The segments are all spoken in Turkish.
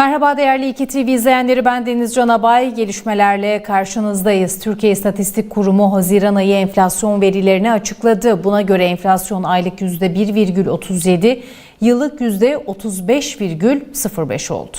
Merhaba değerli İki TV izleyenleri ben Deniz Can Abay. Gelişmelerle karşınızdayız. Türkiye İstatistik Kurumu Haziran ayı enflasyon verilerini açıkladı. Buna göre enflasyon aylık %1,37, yıllık %35,05 oldu.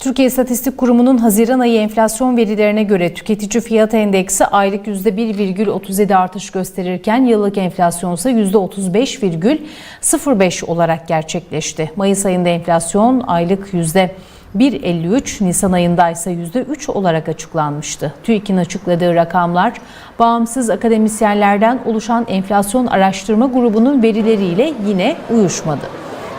Türkiye İstatistik Kurumu'nun Haziran ayı enflasyon verilerine göre tüketici fiyat endeksi aylık %1,37 artış gösterirken yıllık enflasyon ise %35,05 olarak gerçekleşti. Mayıs ayında enflasyon aylık %1,53, Nisan ayında ise %3 olarak açıklanmıştı. TÜİK'in açıkladığı rakamlar bağımsız akademisyenlerden oluşan enflasyon araştırma grubunun verileriyle yine uyuşmadı.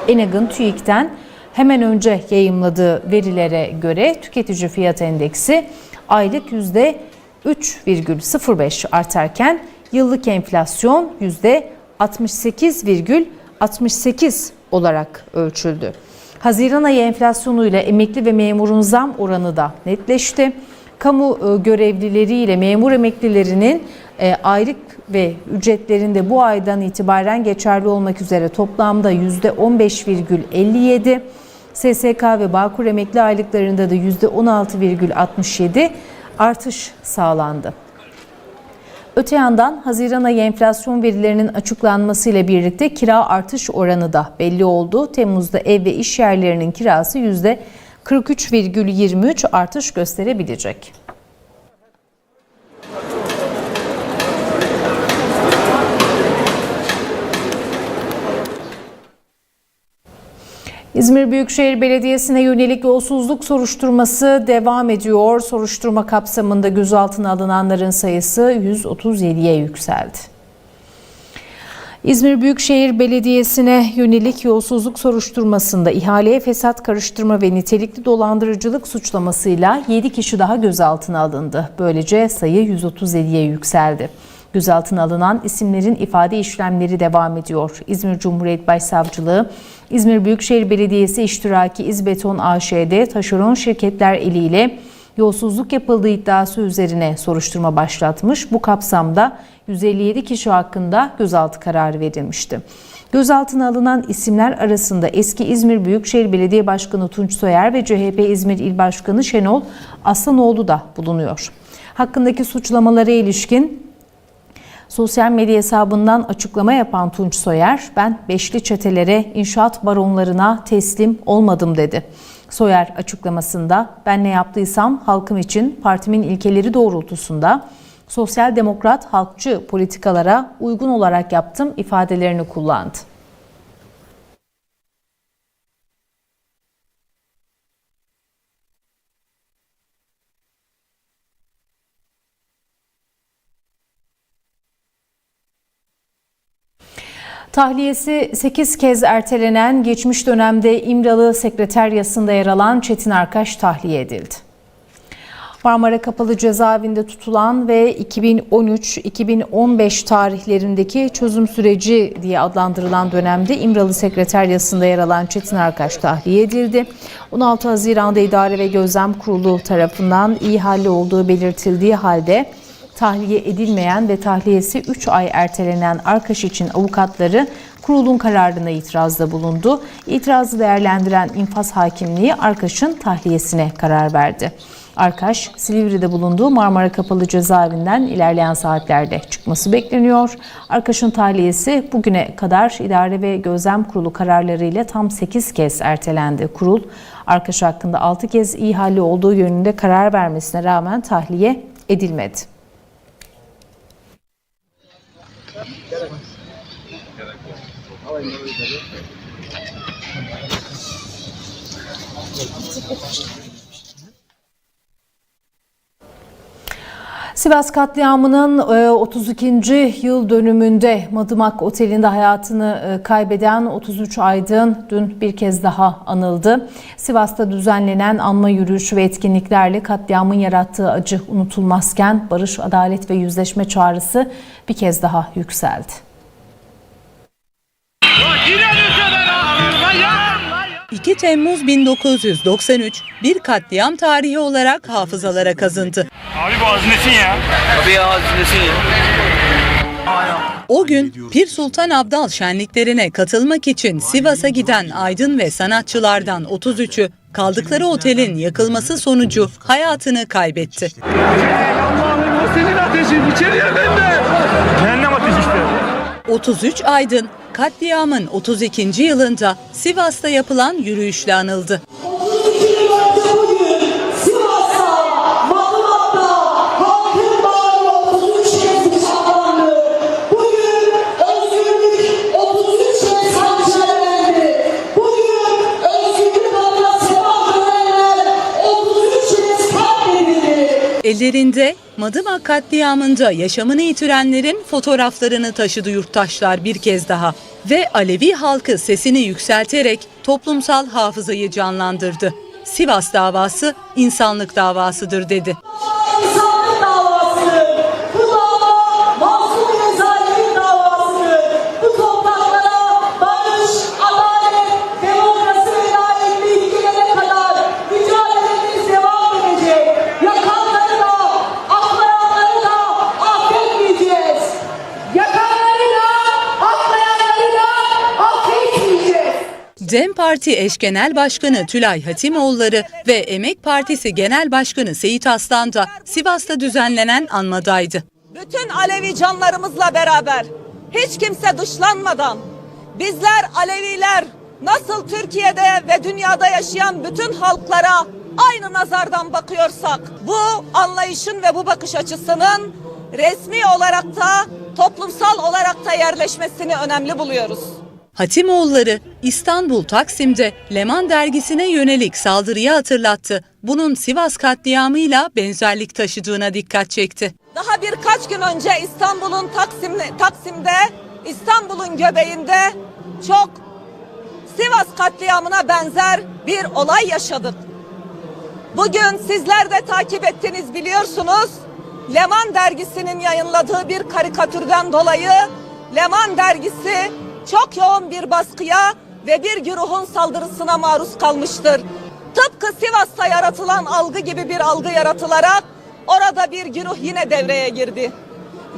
Enag'ın TÜİK'ten Hemen önce yayımladığı verilere göre tüketici fiyat endeksi aylık %3,05 artarken yıllık enflasyon %68,68 olarak ölçüldü. Haziran ayı enflasyonuyla emekli ve memurun zam oranı da netleşti. Kamu e, görevlileriyle memur emeklilerinin e, aylık ve ücretlerinde bu aydan itibaren geçerli olmak üzere toplamda %15,57, SSK ve Bağkur emekli aylıklarında da %16,67 artış sağlandı. Öte yandan Haziran ayı enflasyon verilerinin açıklanmasıyla birlikte kira artış oranı da belli oldu. Temmuz'da ev ve iş yerlerinin kirası %43,23 artış gösterebilecek. İzmir Büyükşehir Belediyesi'ne yönelik yolsuzluk soruşturması devam ediyor. Soruşturma kapsamında gözaltına alınanların sayısı 137'ye yükseldi. İzmir Büyükşehir Belediyesi'ne yönelik yolsuzluk soruşturmasında ihaleye fesat karıştırma ve nitelikli dolandırıcılık suçlamasıyla 7 kişi daha gözaltına alındı. Böylece sayı 137'ye yükseldi. Gözaltına alınan isimlerin ifade işlemleri devam ediyor. İzmir Cumhuriyet Başsavcılığı, İzmir Büyükşehir Belediyesi İştiraki İzbeton AŞ'de taşeron şirketler eliyle yolsuzluk yapıldığı iddiası üzerine soruşturma başlatmış. Bu kapsamda 157 kişi hakkında gözaltı kararı verilmişti. Gözaltına alınan isimler arasında eski İzmir Büyükşehir Belediye Başkanı Tunç Soyer ve CHP İzmir İl Başkanı Şenol Aslanoğlu da bulunuyor. Hakkındaki suçlamalara ilişkin Sosyal medya hesabından açıklama yapan Tunç Soyer, ben beşli çetelere, inşaat baronlarına teslim olmadım dedi. Soyer açıklamasında ben ne yaptıysam halkım için partimin ilkeleri doğrultusunda sosyal demokrat halkçı politikalara uygun olarak yaptım ifadelerini kullandı. Tahliyesi 8 kez ertelenen geçmiş dönemde İmralı Sekreteryası'nda yer alan Çetin Arkaş tahliye edildi. Marmara Kapalı Cezaevinde tutulan ve 2013-2015 tarihlerindeki çözüm süreci diye adlandırılan dönemde İmralı Sekreteryası'nda yer alan Çetin Arkaş tahliye edildi. 16 Haziran'da İdare ve Gözlem Kurulu tarafından iyi halli olduğu belirtildiği halde tahliye edilmeyen ve tahliyesi 3 ay ertelenen Arkaş için avukatları kurulun kararına itirazda bulundu. İtirazı değerlendiren infaz hakimliği Arkaş'ın tahliyesine karar verdi. Arkaş, Silivri'de bulunduğu Marmara Kapalı Cezaevinden ilerleyen saatlerde çıkması bekleniyor. Arkaş'ın tahliyesi bugüne kadar idare ve gözlem kurulu kararlarıyla tam 8 kez ertelendi. Kurul, Arkaş hakkında 6 kez iyi halli olduğu yönünde karar vermesine rağmen tahliye edilmedi. Sivas katliamının 32. yıl dönümünde Madımak Oteli'nde hayatını e, kaybeden 33 aydın dün bir kez daha anıldı. Sivas'ta düzenlenen anma yürüyüşü ve etkinliklerle katliamın yarattığı acı unutulmazken barış, adalet ve yüzleşme çağrısı bir kez daha yükseldi. 2 Temmuz 1993 bir katliam tarihi olarak hafızalara kazındı. Abi bu hazinesin ya. Abi ya hazinesin ya. O gün Pir Sultan Abdal şenliklerine katılmak için Sivas'a giden aydın ve sanatçılardan 33'ü kaldıkları otelin yakılması sonucu hayatını kaybetti. Allah'ım o senin ateşin içeriye bende. Cehennem. 33 aydın katliamın 32. yılında Sivas'ta yapılan yürüyüşle anıldı. Ellerinde Madımak katliamında yaşamını yitirenlerin fotoğraflarını taşıdı yurttaşlar bir kez daha. Ve Alevi halkı sesini yükselterek toplumsal hafızayı canlandırdı. Sivas davası insanlık davasıdır dedi. İnsanlık davasıdır. DEM Parti eş genel başkanı Tülay Hatimoğulları ve Emek Partisi genel başkanı Seyit Aslan da Sivas'ta düzenlenen anmadaydı. bütün Alevi canlarımızla beraber hiç kimse dışlanmadan bizler Aleviler nasıl Türkiye'de ve dünyada yaşayan bütün halklara aynı nazardan bakıyorsak bu anlayışın ve bu bakış açısının resmi olarak da toplumsal olarak da yerleşmesini önemli buluyoruz. Hatimoğulları İstanbul Taksim'de Leman dergisine yönelik saldırıyı hatırlattı. Bunun Sivas katliamıyla benzerlik taşıdığına dikkat çekti. Daha birkaç gün önce İstanbul'un Taksim, Taksim'de, İstanbul'un göbeğinde çok Sivas katliamına benzer bir olay yaşadık. Bugün sizler de takip ettiniz biliyorsunuz. Leman dergisinin yayınladığı bir karikatürden dolayı Leman dergisi çok yoğun bir baskıya ve bir güruhun saldırısına maruz kalmıştır. Tıpkı Sivas'ta yaratılan algı gibi bir algı yaratılarak orada bir güruh yine devreye girdi.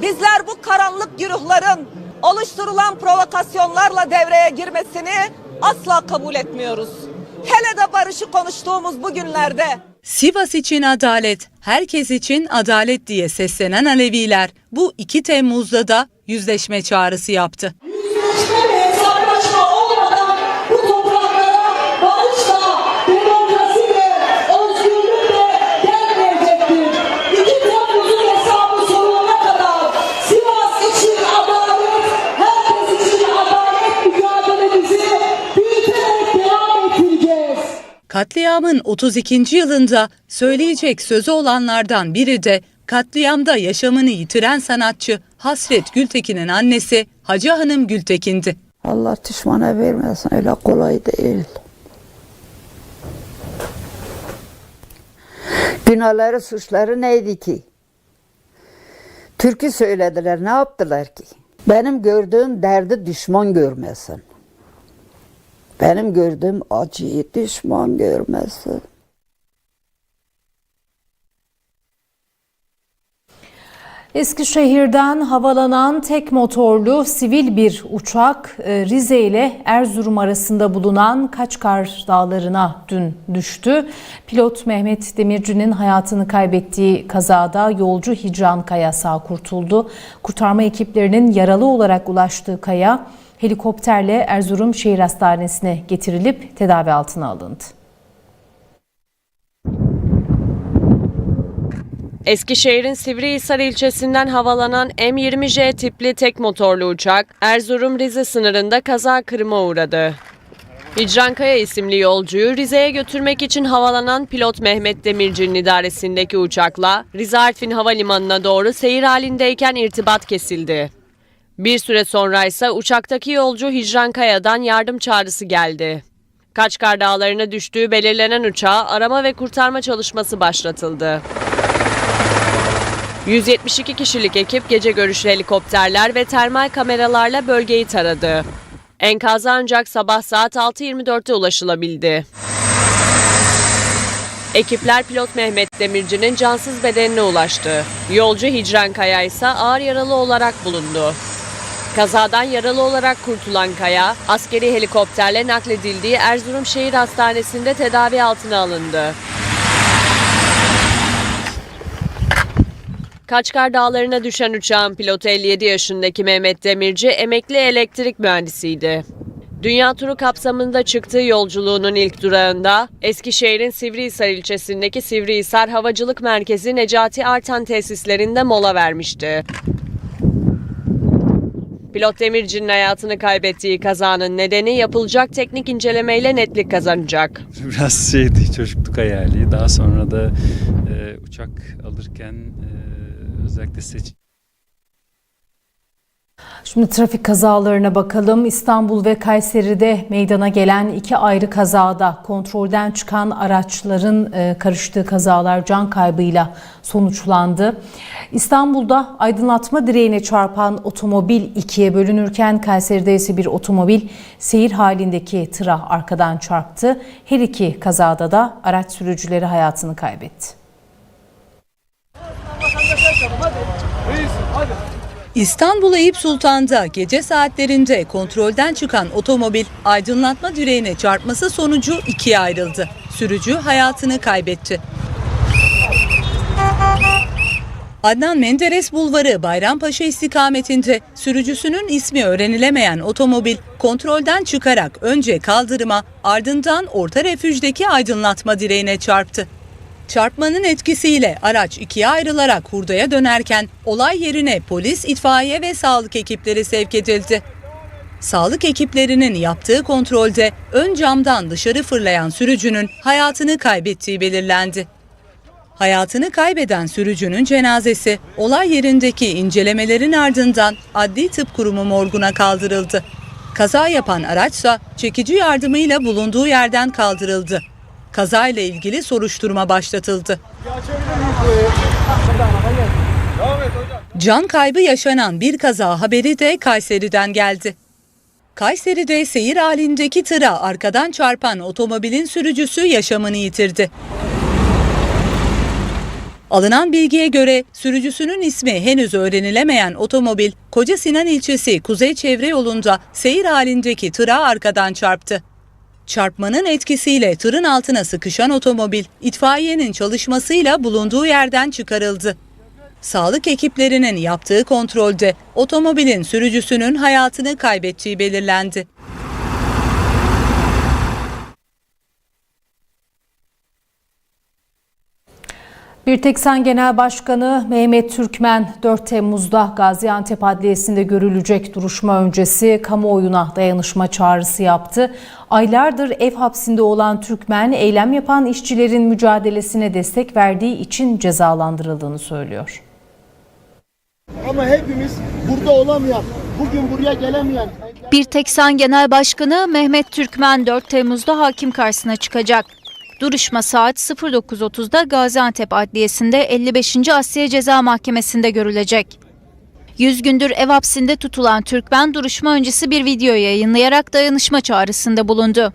Bizler bu karanlık güruhların oluşturulan provokasyonlarla devreye girmesini asla kabul etmiyoruz. Hele de barışı konuştuğumuz bu günlerde Sivas için adalet, herkes için adalet diye seslenen Aleviler bu 2 Temmuz'da da yüzleşme çağrısı yaptı. Katliamın 32. yılında söyleyecek sözü olanlardan biri de katliamda yaşamını yitiren sanatçı Hasret Gültekin'in annesi Hacı Hanım Gültekin'di. Allah düşmana vermesin öyle kolay değil. Günahları suçları neydi ki? Türkü söylediler ne yaptılar ki? Benim gördüğüm derdi düşman görmesin. Benim gördüğüm acıyı düşman görmesin. Eskişehir'den havalanan tek motorlu sivil bir uçak e, Rize ile Erzurum arasında bulunan Kaçkar Dağları'na dün düştü. Pilot Mehmet Demirci'nin hayatını kaybettiği kazada yolcu Hicran Kaya sağ kurtuldu. Kurtarma ekiplerinin yaralı olarak ulaştığı Kaya helikopterle Erzurum Şehir Hastanesi'ne getirilip tedavi altına alındı. Eskişehir'in Sivrihisar ilçesinden havalanan M20J tipli tek motorlu uçak Erzurum-Rize sınırında kaza kırıma uğradı. Hicran Kaya isimli yolcuyu Rize'ye götürmek için havalanan pilot Mehmet Demirci'nin idaresindeki uçakla Rize Artvin Havalimanı'na doğru seyir halindeyken irtibat kesildi. Bir süre sonra ise uçaktaki yolcu Hicran Kaya'dan yardım çağrısı geldi. Kaçkar Dağları'na düştüğü belirlenen uçağa arama ve kurtarma çalışması başlatıldı. 172 kişilik ekip gece görüşlü helikopterler ve termal kameralarla bölgeyi taradı. Enkaza ancak sabah saat 6.24'te ulaşılabildi. Ekipler pilot Mehmet Demirci'nin cansız bedenine ulaştı. Yolcu Hicran Kaya ise ağır yaralı olarak bulundu. Kazadan yaralı olarak kurtulan Kaya, askeri helikopterle nakledildiği Erzurum Şehir Hastanesi'nde tedavi altına alındı. Kaçkar Dağları'na düşen uçağın pilotu 57 yaşındaki Mehmet Demirci emekli elektrik mühendisiydi. Dünya turu kapsamında çıktığı yolculuğunun ilk durağında Eskişehir'in Sivrihisar ilçesindeki Sivrihisar Havacılık Merkezi Necati Artan tesislerinde mola vermişti. Pilot Demirci'nin hayatını kaybettiği kazanın nedeni yapılacak teknik incelemeyle netlik kazanacak. Biraz şeydi çocukluk hayali. Daha sonra da e, uçak alırken e, özellikle seç Şimdi trafik kazalarına bakalım. İstanbul ve Kayseri'de meydana gelen iki ayrı kazada kontrolden çıkan araçların e, karıştığı kazalar can kaybıyla sonuçlandı. İstanbul'da aydınlatma direğine çarpan otomobil ikiye bölünürken Kayseri'de ise bir otomobil seyir halindeki tıra arkadan çarptı. Her iki kazada da araç sürücüleri hayatını kaybetti. İstanbul Eyüp Sultan'da gece saatlerinde kontrolden çıkan otomobil aydınlatma direğine çarpması sonucu ikiye ayrıldı. Sürücü hayatını kaybetti. Adnan Menderes Bulvarı Bayrampaşa istikametinde sürücüsünün ismi öğrenilemeyen otomobil kontrolden çıkarak önce kaldırıma ardından orta refüjdeki aydınlatma direğine çarptı. Çarpmanın etkisiyle araç ikiye ayrılarak hurdaya dönerken olay yerine polis, itfaiye ve sağlık ekipleri sevk edildi. Sağlık ekiplerinin yaptığı kontrolde ön camdan dışarı fırlayan sürücünün hayatını kaybettiği belirlendi. Hayatını kaybeden sürücünün cenazesi olay yerindeki incelemelerin ardından Adli Tıp Kurumu morguna kaldırıldı. Kaza yapan araçsa çekici yardımıyla bulunduğu yerden kaldırıldı. Kazayla ilgili soruşturma başlatıldı. Can kaybı yaşanan bir kaza haberi de Kayseri'den geldi. Kayseri'de seyir halindeki tıra arkadan çarpan otomobilin sürücüsü yaşamını yitirdi. Alınan bilgiye göre sürücüsünün ismi henüz öğrenilemeyen otomobil Koca Sinan ilçesi Kuzey Çevre yolunda seyir halindeki tıra arkadan çarptı. Çarpmanın etkisiyle tırın altına sıkışan otomobil itfaiyenin çalışmasıyla bulunduğu yerden çıkarıldı. Sağlık ekiplerinin yaptığı kontrolde otomobilin sürücüsünün hayatını kaybettiği belirlendi. Bir Tek Sen Genel Başkanı Mehmet Türkmen 4 Temmuz'da Gaziantep Adliyesi'nde görülecek duruşma öncesi kamuoyuna dayanışma çağrısı yaptı. Aylardır ev hapsinde olan Türkmen eylem yapan işçilerin mücadelesine destek verdiği için cezalandırıldığını söylüyor. Ama hepimiz burada olamayan, bugün buraya gelemeyen Bir Tek Sen Genel Başkanı Mehmet Türkmen 4 Temmuz'da hakim karşısına çıkacak. Duruşma saat 09.30'da Gaziantep Adliyesi'nde 55. Asliye Ceza Mahkemesi'nde görülecek. 100 gündür ev hapsinde tutulan Türkmen duruşma öncesi bir video yayınlayarak dayanışma çağrısında bulundu.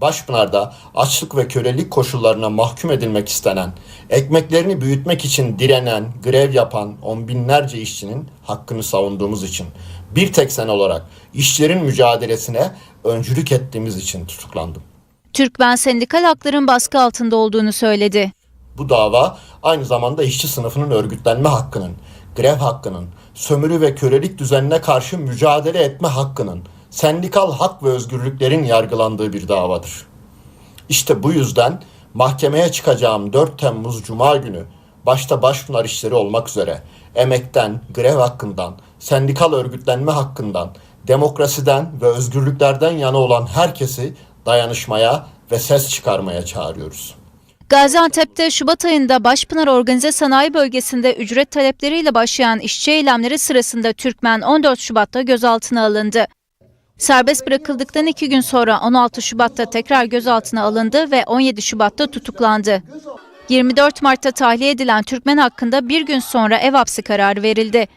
Başpınar'da açlık ve kölelik koşullarına mahkum edilmek istenen, ekmeklerini büyütmek için direnen, grev yapan on binlerce işçinin hakkını savunduğumuz için, bir tek sen olarak işçilerin mücadelesine öncülük ettiğimiz için tutuklandım. Türkmen sendikal hakların baskı altında olduğunu söyledi. Bu dava aynı zamanda işçi sınıfının örgütlenme hakkının, grev hakkının, sömürü ve kölelik düzenine karşı mücadele etme hakkının, sendikal hak ve özgürlüklerin yargılandığı bir davadır. İşte bu yüzden mahkemeye çıkacağım 4 Temmuz Cuma günü başta Başpınar işleri olmak üzere emekten, grev hakkından, sendikal örgütlenme hakkından, demokrasiden ve özgürlüklerden yana olan herkesi dayanışmaya ve ses çıkarmaya çağırıyoruz. Gaziantep'te Şubat ayında Başpınar Organize Sanayi Bölgesi'nde ücret talepleriyle başlayan işçi eylemleri sırasında Türkmen 14 Şubat'ta gözaltına alındı. Serbest bırakıldıktan iki gün sonra 16 Şubat'ta tekrar gözaltına alındı ve 17 Şubat'ta tutuklandı. 24 Mart'ta tahliye edilen Türkmen hakkında bir gün sonra ev hapsi kararı verildi.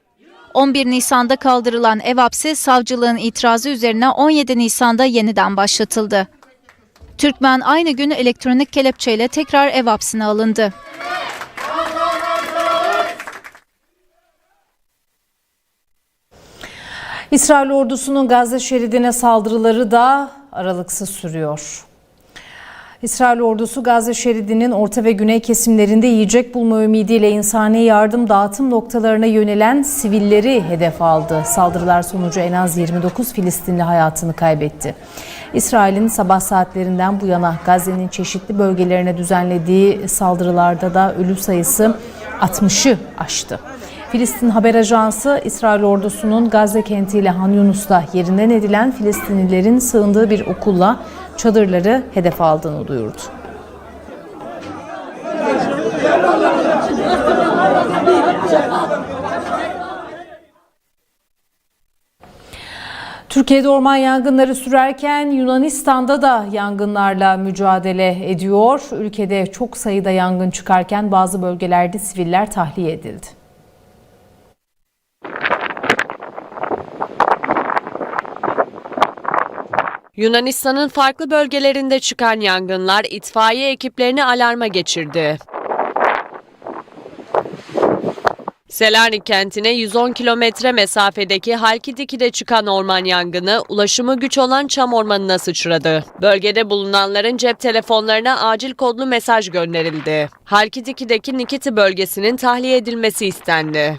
11 Nisan'da kaldırılan ev hapsi savcılığın itirazı üzerine 17 Nisan'da yeniden başlatıldı. Türkmen aynı gün elektronik kelepçeyle tekrar ev hapsine alındı. İsrail ordusunun Gazze şeridine saldırıları da aralıksız sürüyor. İsrail ordusu Gazze şeridinin orta ve güney kesimlerinde yiyecek bulma ümidiyle insani yardım dağıtım noktalarına yönelen sivilleri hedef aldı. Saldırılar sonucu en az 29 Filistinli hayatını kaybetti. İsrail'in sabah saatlerinden bu yana Gazze'nin çeşitli bölgelerine düzenlediği saldırılarda da ölü sayısı 60'ı aştı. Filistin Haber Ajansı, İsrail ordusunun Gazze kentiyle Han Yunus'ta yerinden edilen Filistinlilerin sığındığı bir okulla çadırları hedef aldığını duyurdu. Türkiye'de orman yangınları sürerken Yunanistan'da da yangınlarla mücadele ediyor. Ülkede çok sayıda yangın çıkarken bazı bölgelerde siviller tahliye edildi. Yunanistan'ın farklı bölgelerinde çıkan yangınlar itfaiye ekiplerini alarma geçirdi. Selanik kentine 110 kilometre mesafedeki Halkidiki'de çıkan orman yangını ulaşımı güç olan çam ormanına sıçradı. Bölgede bulunanların cep telefonlarına acil kodlu mesaj gönderildi. Halkidiki'deki Nikiti bölgesinin tahliye edilmesi istendi.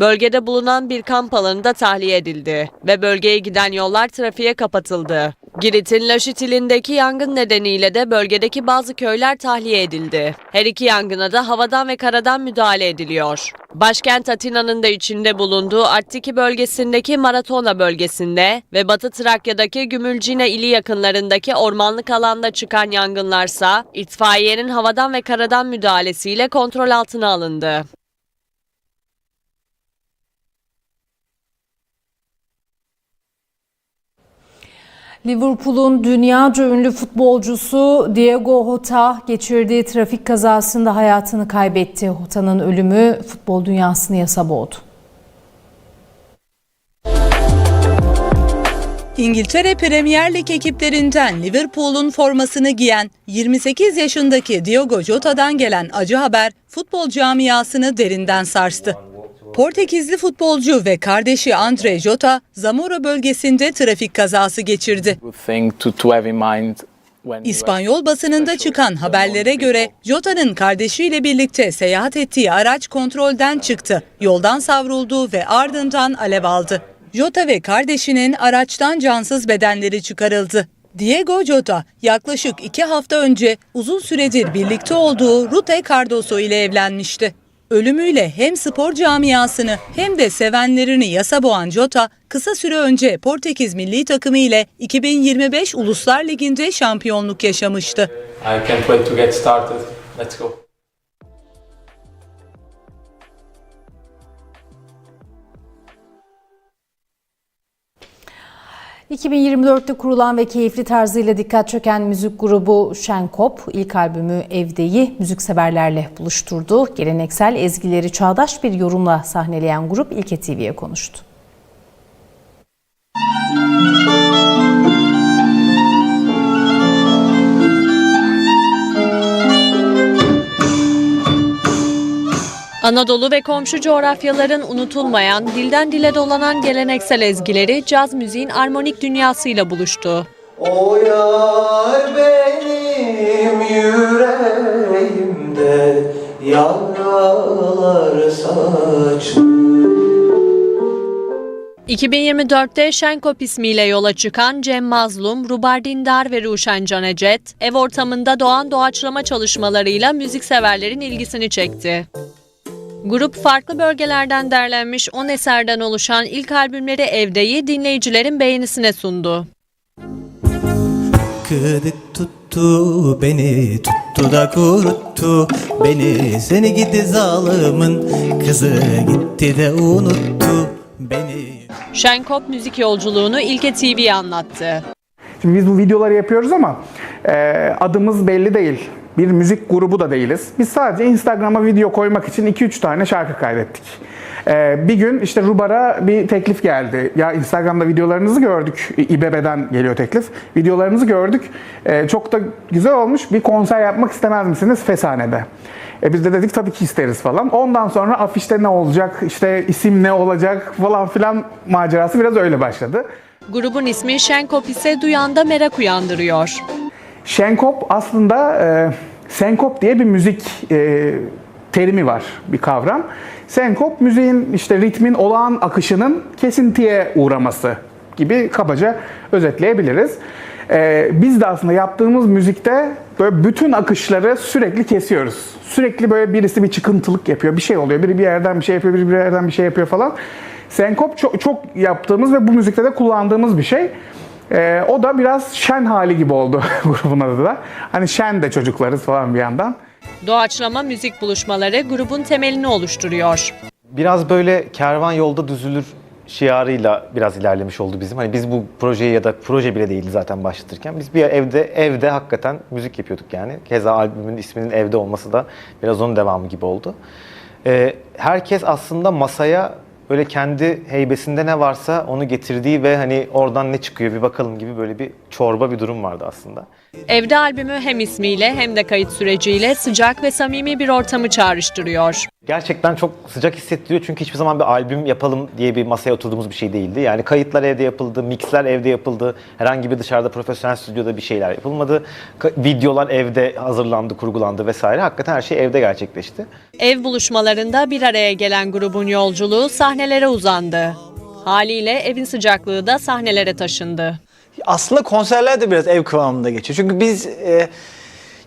Bölgede bulunan bir kamp alanı da tahliye edildi ve bölgeye giden yollar trafiğe kapatıldı. Girit'in Laşit ilindeki yangın nedeniyle de bölgedeki bazı köyler tahliye edildi. Her iki yangına da havadan ve karadan müdahale ediliyor. Başkent Atina'nın da içinde bulunduğu Attiki bölgesindeki Maratona bölgesinde ve Batı Trakya'daki Gümülcine ili yakınlarındaki ormanlık alanda çıkan yangınlarsa itfaiyenin havadan ve karadan müdahalesiyle kontrol altına alındı. Liverpool'un dünyaca ünlü futbolcusu Diego Jota geçirdiği trafik kazasında hayatını kaybetti. Jota'nın ölümü futbol dünyasını yasa boğdu. İngiltere Premier Lig ekiplerinden Liverpool'un formasını giyen 28 yaşındaki Diogo Jota'dan gelen acı haber futbol camiasını derinden sarstı. Portekizli futbolcu ve kardeşi Andre Jota, Zamora bölgesinde trafik kazası geçirdi. İspanyol basınında çıkan haberlere göre Jota'nın kardeşiyle birlikte seyahat ettiği araç kontrolden çıktı. Yoldan savruldu ve ardından alev aldı. Jota ve kardeşinin araçtan cansız bedenleri çıkarıldı. Diego Jota yaklaşık iki hafta önce uzun süredir birlikte olduğu Rute Cardoso ile evlenmişti. Ölümüyle hem spor camiasını hem de sevenlerini yasa boğan Jota, kısa süre önce Portekiz milli takımı ile 2025 Uluslar Ligi'nde şampiyonluk yaşamıştı. I can't wait to get started. Let's go. ...2024'te kurulan ve keyifli tarzıyla dikkat çeken müzik grubu Şenkop... ...ilk albümü Evde'yi müzikseverlerle buluşturdu. Geleneksel ezgileri çağdaş bir yorumla sahneleyen grup İlke TV'ye konuştu. Anadolu ve komşu coğrafyaların unutulmayan, dilden dile dolanan geleneksel ezgileri caz müziğin armonik dünyasıyla buluştu. O yar benim yüreğimde yaralar saçlı. 2024'te Şenkop ismiyle yola çıkan Cem Mazlum, Rubar Dindar ve Ruşen Canecet, ev ortamında doğan doğaçlama çalışmalarıyla müzikseverlerin ilgisini çekti. Grup farklı bölgelerden derlenmiş 10 eserden oluşan ilk albümleri Evde'yi dinleyicilerin beğenisine sundu. Kıdık tuttu beni tuttu da kuruttu beni Seni gidi zalimin kızı gitti de unuttu beni Şenkop müzik yolculuğunu İlke TV'ye anlattı. Şimdi biz bu videoları yapıyoruz ama e, adımız belli değil. Bir müzik grubu da değiliz. Biz sadece Instagram'a video koymak için 2-3 tane şarkı kaydettik. Ee, bir gün işte Rubar'a bir teklif geldi. Ya Instagram'da videolarınızı gördük. İBB'den geliyor teklif. Videolarınızı gördük. Ee, çok da güzel olmuş. Bir konser yapmak istemez misiniz Fesane'de? E biz de dedik tabii ki isteriz falan. Ondan sonra afişte ne olacak, işte isim ne olacak falan filan macerası biraz öyle başladı. Grubun ismi Şenkop ise duyanda merak uyandırıyor. Şenkop aslında e, senkop diye bir müzik e, terimi var, bir kavram. Senkop müziğin işte ritmin olağan akışının kesintiye uğraması gibi kabaca özetleyebiliriz. E, biz de aslında yaptığımız müzikte böyle bütün akışları sürekli kesiyoruz. Sürekli böyle birisi bir çıkıntılık yapıyor, bir şey oluyor. Biri bir yerden bir şey yapıyor, biri bir yerden bir şey yapıyor falan. Senkop çok, çok yaptığımız ve bu müzikte de kullandığımız bir şey. Ee, o da biraz şen hali gibi oldu grubun adı da. Hani şen de çocuklarız falan bir yandan. Doğaçlama müzik buluşmaları grubun temelini oluşturuyor. Biraz böyle kervan yolda düzülür şiarıyla biraz ilerlemiş oldu bizim. Hani biz bu projeyi ya da proje bile değildi zaten başlatırken. Biz bir evde evde hakikaten müzik yapıyorduk yani. Keza albümün isminin evde olması da biraz onun devamı gibi oldu. Ee, herkes aslında masaya böyle kendi heybesinde ne varsa onu getirdiği ve hani oradan ne çıkıyor bir bakalım gibi böyle bir çorba bir durum vardı aslında. Evde albümü hem ismiyle hem de kayıt süreciyle sıcak ve samimi bir ortamı çağrıştırıyor. Gerçekten çok sıcak hissettiriyor çünkü hiçbir zaman bir albüm yapalım diye bir masaya oturduğumuz bir şey değildi. Yani kayıtlar evde yapıldı, mixler evde yapıldı, herhangi bir dışarıda profesyonel stüdyoda bir şeyler yapılmadı. Ka- videolar evde hazırlandı, kurgulandı vesaire. Hakikaten her şey evde gerçekleşti. Ev buluşmalarında bir araya gelen grubun yolculuğu sahnelere uzandı. Haliyle evin sıcaklığı da sahnelere taşındı. Aslında konserler de biraz ev kıvamında geçiyor. Çünkü biz e,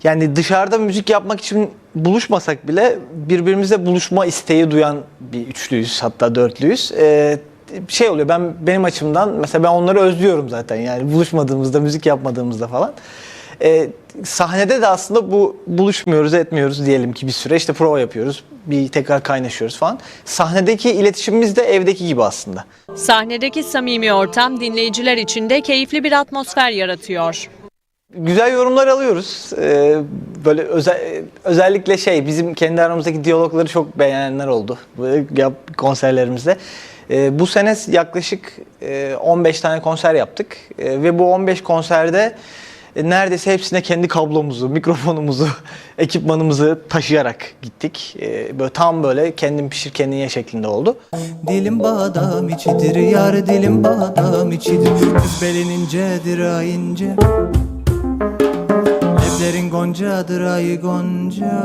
yani dışarıda müzik yapmak için buluşmasak bile birbirimizle buluşma isteği duyan bir üçlüyüz hatta dörtlüyüz. E, şey oluyor ben benim açımdan mesela ben onları özlüyorum zaten yani buluşmadığımızda müzik yapmadığımızda falan. E, sahnede de aslında bu buluşmuyoruz etmiyoruz diyelim ki bir süre işte prova yapıyoruz bir tekrar kaynaşıyoruz falan. Sahnedeki iletişimimiz de evdeki gibi aslında. Sahnedeki samimi ortam dinleyiciler için de keyifli bir atmosfer yaratıyor. Güzel yorumlar alıyoruz. Ee, böyle özel, özellikle şey bizim kendi aramızdaki diyalogları çok beğenenler oldu böyle yap, konserlerimizde. Ee, bu sene yaklaşık e, 15 tane konser yaptık Ee, ve bu 15 konserde neredeyse hepsine kendi kablomuzu, mikrofonumuzu, ekipmanımızı taşıyarak gittik. Ee, böyle tam böyle kendin pişir kendin ye şeklinde oldu. Dilim badam içidir yar dilim badam içidir Kız belin incedir ay ince Leblerin goncadır ay gonca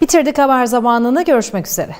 Bitirdik haber zamanını görüşmek üzere.